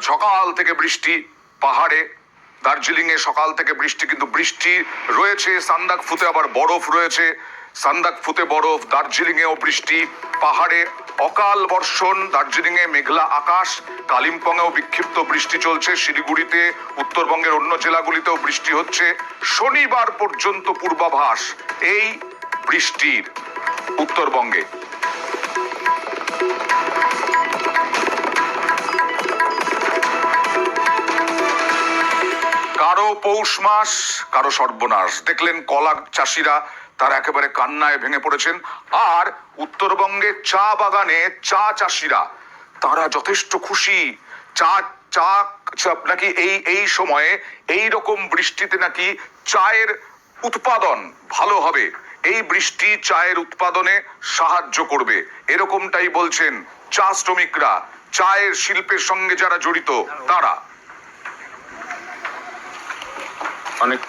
সকাল থেকে বৃষ্টি, পাহাড়ে দার্জিলিং এ সকাল থেকে বৃষ্টি, কিন্তু বৃষ্টি রয়েছে, সান্দাক ফুতে আবার বরফ রয়েছে, সান্দাক ফুতে বরফ দার্জিলিং এও বৃষ্টি, পাহাড়ে অকাল বর্ষণ দার্জিলিং এ মেঘলা আকাশ কালিম্পং এও বিক্ষিপ্ত বৃষ্টি চলছে, শিলিগুড়িতে, উত্তরবঙ্গের অন্য জেলাগুলিতেও বৃষ্টি হচ্ছে, শনিবার পর্যন্ত পূর্বাভাস, এই বৃষ্টির উত্তরবঙ্গে। কারও পৌষ মাস, কারও সর্বনাশ। দেখলেন কলা চাষিরা তারা একেবারে কান্নায় ভেঙে পড়েছেন। আর উত্তরবঙ্গে চা বাগানে চা চাষিরা, তারা যথেষ্ট খুশি। চা চা নাকি এই এই সময়ে এই রকম বৃষ্টিতে নাকি চায়ের উৎপাদন ভালো হবে। এই বৃষ্টি চায়ের উৎপাদনে সাহায্য করবে। এরকমটাই বলছেন চা শ্রমিকরা। চায়ের শিল্পের সঙ্গে যারা জড়িত, তারা। অনেক